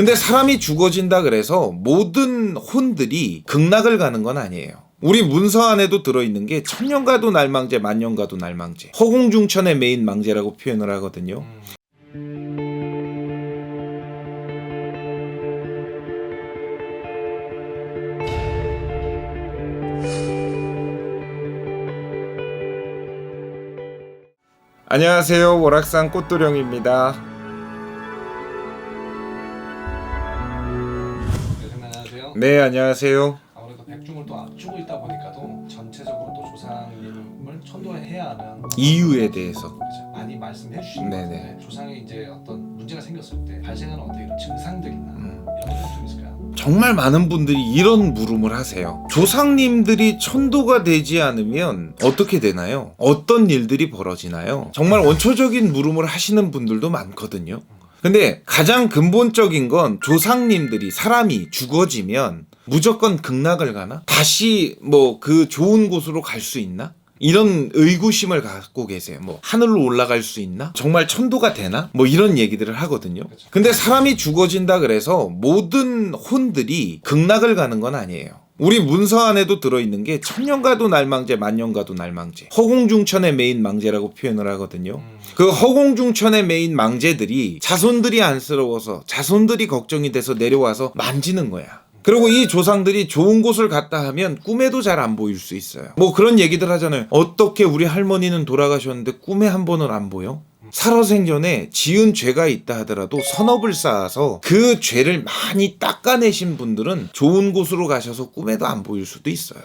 근데 사람이 죽어진다 그래서 모든 혼들이 극락을 가는 건 아니에요. 우리 문서 안에도 들어있는 게 천년가도 날망제, 만년가도 날망제, 허공중천의 메인 망제라고 표현을 하거든요. 안녕하세요. 월악산 꽃도령입니다. 네, 안녕하세요. 아무래도 백중을 또 앞두고 있다 보니까도 전체적으로 또 조상님을 천도해야 하는 이유에 대해서. 그죠? 많이 말씀해 주신 것 네네. 같은데 조상에 이제 어떤 문제가 생겼을 때 발생하는 어떤 이런 증상들이나 음. 이런 것들 좀 있을까요? 정말 많은 분들이 이런 물음을 하세요. 조상님들이 천도가 되지 않으면 어떻게 되나요? 어떤 일들이 벌어지나요? 정말 원초적인 물음을 하시는 분들도 많거든요. 근데 가장 근본적인 건 조상님들이 사람이 죽어지면 무조건 극락을 가나? 다시 뭐 그 좋은 곳으로 갈 수 있나? 이런 의구심을 갖고 계세요. 뭐 하늘로 올라갈 수 있나? 정말 천도가 되나? 뭐 이런 얘기들을 하거든요. 근데 사람이 죽어진다 그래서 모든 혼들이 극락을 가는 건 아니에요. 우리 문서 안에도 들어있는 게 천년가도 날망제, 만년가도 날망제, 허공중천의 메인 망제라고 표현을 하거든요. 그 허공중천의 메인 망제들이 자손들이 안쓰러워서 자손들이 걱정이 돼서 내려와서 만지는 거야. 그리고 이 조상들이 좋은 곳을 갔다 하면 꿈에도 잘 안 보일 수 있어요. 뭐 그런 얘기들 하잖아요. 어떻게 우리 할머니는 돌아가셨는데 꿈에 한 번은 안 보여? 살아생전에 지은 죄가 있다 하더라도 선업을 쌓아서 그 죄를 많이 닦아내신 분들은 좋은 곳으로 가셔서 꿈에도 안 보일 수도 있어요.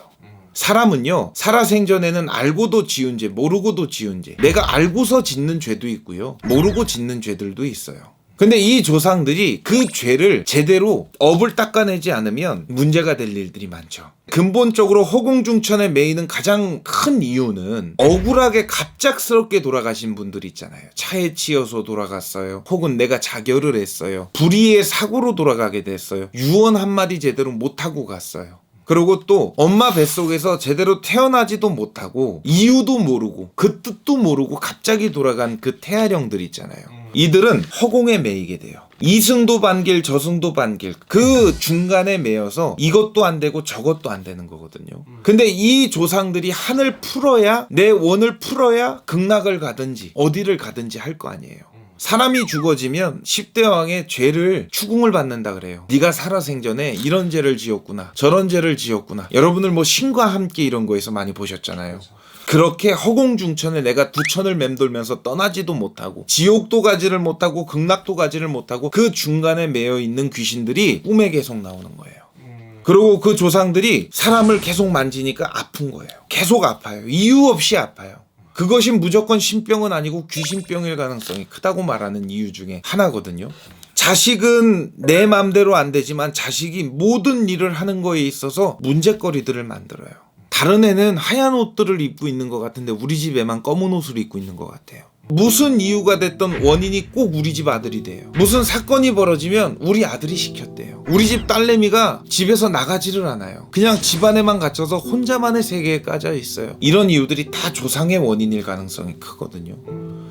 사람은요, 살아생전에는 알고도 지은 죄, 모르고도 지은 죄. 내가 알고서 짓는 죄도 있고요, 모르고 짓는 죄들도 있어요. 근데 이 조상들이 그 죄를 제대로 업을 닦아내지 않으면 문제가 될 일들이 많죠. 근본적으로 허공중천의 메인은 가장 큰 이유는 억울하게 갑작스럽게 돌아가신 분들 있잖아요. 차에 치여서 돌아갔어요. 혹은 내가 자결을 했어요. 불의의 사고로 돌아가게 됐어요. 유언 한마디 제대로 못하고 갔어요. 그리고 또 엄마 뱃속에서 제대로 태어나지도 못하고 이유도 모르고 그 뜻도 모르고 갑자기 돌아간 그 태아령들 있잖아요. 이들은 허공에 매이게 돼요. 이승도 반길 저승도 반길 그 중간에 매여서 이것도 안 되고 저것도 안 되는 거거든요. 근데 이 조상들이 한을 풀어야 내 원을 풀어야 극락을 가든지 어디를 가든지 할 거 아니에요. 사람이 죽어지면 10대 왕의 죄를 추궁을 받는다 그래요. 네가 살아생전에 이런 죄를 지었구나. 저런 죄를 지었구나. 여러분들 뭐 신과 함께 이런 거에서 많이 보셨잖아요. 그렇게 허공중천에 내가 부천을 맴돌면서 떠나지도 못하고 지옥도 가지를 못하고 극락도 가지를 못하고 그 중간에 매여 있는 귀신들이 꿈에 계속 나오는 거예요. 음, 그리고 그 조상들이 사람을 계속 만지니까 아픈 거예요. 계속 아파요. 이유 없이 아파요. 그것이 무조건 신병은 아니고 귀신병일 가능성이 크다고 말하는 이유 중에 하나거든요. 자식은 내 맘대로 안 되지만 자식이 모든 일을 하는 거에 있어서 문제거리들을 만들어요. 다른 애는 하얀 옷들을 입고 있는 것 같은데 우리 집 애만 검은 옷을 입고 있는 것 같아요. 무슨 이유가 됐던 원인이 꼭 우리 집 아들이 돼요. 무슨 사건이 벌어지면 우리 아들이 시켰대요. 우리 집 딸내미가 집에서 나가지를 않아요. 그냥 집안에만 갇혀서 혼자만의 세계에 까져 있어요. 이런 이유들이 다 조상의 원인일 가능성이 크거든요.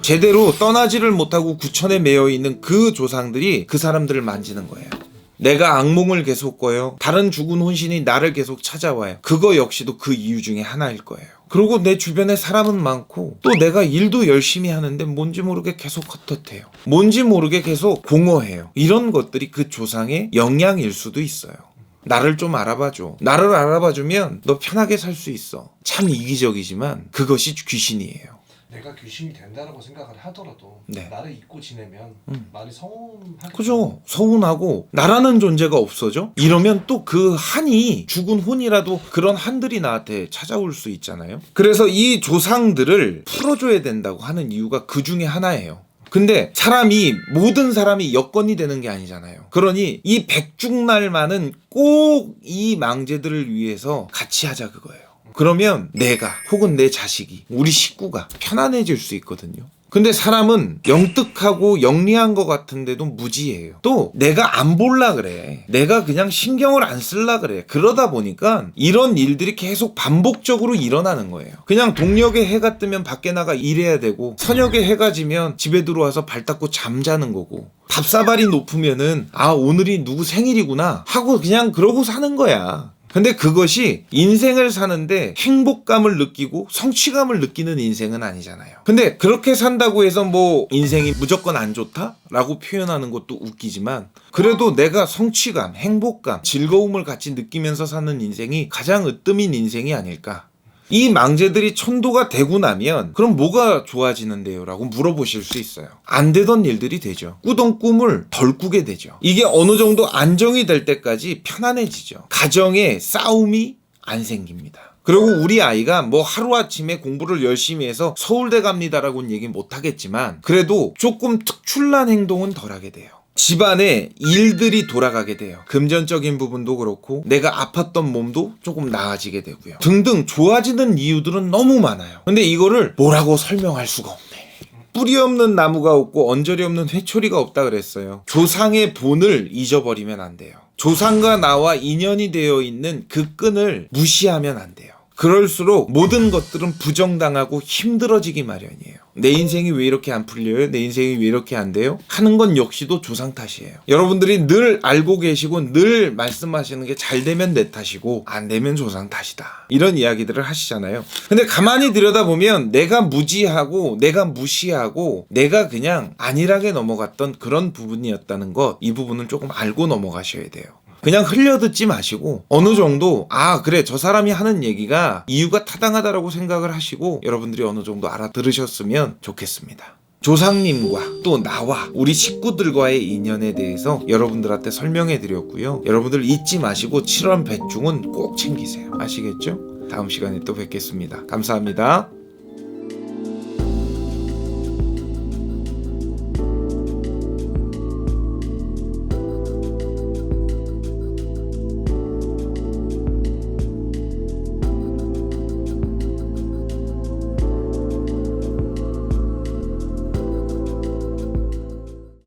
제대로 떠나지를 못하고 구천에 매여 있는 그 조상들이 그 사람들을 만지는 거예요. 내가 악몽을 계속 꿔요. 다른 죽은 혼신이 나를 계속 찾아와요. 그거 역시도 그 이유 중에 하나일 거예요. 그리고 내 주변에 사람은 많고 또 내가 일도 열심히 하는데 뭔지 모르게 계속 헛헛해요. 뭔지 모르게 계속 공허해요. 이런 것들이 그 조상의 영향일 수도 있어요. 나를 좀 알아봐줘. 나를 알아봐주면 너 편하게 살 수 있어. 참 이기적이지만 그것이 귀신이에요. 내가 귀신이 된다라고 생각을 하더라도 네. 나를 잊고 지내면 음. 많이 서운할 그죠? 서운하고 나라는 존재가 없어져? 이러면 또 그 한이 죽은 혼이라도 그런 한들이 나한테 찾아올 수 있잖아요. 그래서 이 조상들을 풀어줘야 된다고 하는 이유가 그 중에 하나예요. 근데 사람이 모든 사람이 여건이 되는 게 아니잖아요. 그러니 이 백중날만은 꼭 이 망제들을 위해서 같이 하자 그거예요. 그러면 내가 혹은 내 자식이 우리 식구가 편안해질 수 있거든요. 근데 사람은 영특하고 영리한 것 같은데도 무지해요. 또 내가 안 볼라 그래. 내가 그냥 신경을 안 쓸라 그래. 그러다 보니까 이런 일들이 계속 반복적으로 일어나는 거예요. 그냥 동력에 해가 뜨면 밖에 나가 일해야 되고 선역에 해가 지면 집에 들어와서 발 닦고 잠자는 거고 밥사발이 높으면은 아 오늘이 누구 생일이구나 하고 그냥 그러고 사는 거야. 근데 그것이 인생을 사는데 행복감을 느끼고 성취감을 느끼는 인생은 아니잖아요. 근데 그렇게 산다고 해서 뭐 인생이 무조건 안 좋다 라고 표현하는 것도 웃기지만 그래도 내가 성취감, 행복감, 즐거움을 같이 느끼면서 사는 인생이 가장 으뜸인 인생이 아닐까. 이 망제들이 천도가 되고 나면 그럼 뭐가 좋아지는데요? 라고 물어보실 수 있어요. 안 되던 일들이 되죠. 꾸던 꿈을 덜 꾸게 되죠. 이게 어느 정도 안정이 될 때까지 편안해지죠. 가정에 싸움이 안 생깁니다. 그리고 우리 아이가 뭐 하루아침에 공부를 열심히 해서 서울대 갑니다라고는 얘기 못 하겠지만 그래도 조금 특출난 행동은 덜 하게 돼요. 집안에 일들이 돌아가게 돼요. 금전적인 부분도 그렇고 내가 아팠던 몸도 조금 나아지게 되고요. 등등 좋아지는 이유들은 너무 많아요. 근데 이거를 뭐라고 설명할 수가 없네. 뿌리 없는 나무가 없고 언저리 없는 회초리가 없다 그랬어요. 조상의 본을 잊어버리면 안 돼요. 조상과 나와 인연이 되어 있는 그 끈을 무시하면 안 돼요. 그럴수록 모든 것들은 부정당하고 힘들어지기 마련이에요. 내 인생이 왜 이렇게 안 풀려요? 내 인생이 왜 이렇게 안 돼요? 하는 건 역시도 조상 탓이에요. 여러분들이 늘 알고 계시고 늘 말씀하시는 게 잘 되면 내 탓이고 안 되면 조상 탓이다. 이런 이야기들을 하시잖아요. 근데 가만히 들여다보면 내가 무지하고 내가 무시하고 내가 그냥 안일하게 넘어갔던 그런 부분이었다는 것 이 부분은 조금 알고 넘어가셔야 돼요. 그냥 흘려듣지 마시고 어느 정도 아 그래 저 사람이 하는 얘기가 이유가 타당하다라고 생각을 하시고 여러분들이 어느 정도 알아들으셨으면 좋겠습니다. 조상님과 또 나와 우리 식구들과의 인연에 대해서 여러분들한테 설명해 드렸고요. 여러분들 잊지 마시고 7월 배중은 꼭 챙기세요. 아시겠죠? 다음 시간에 또 뵙겠습니다. 감사합니다.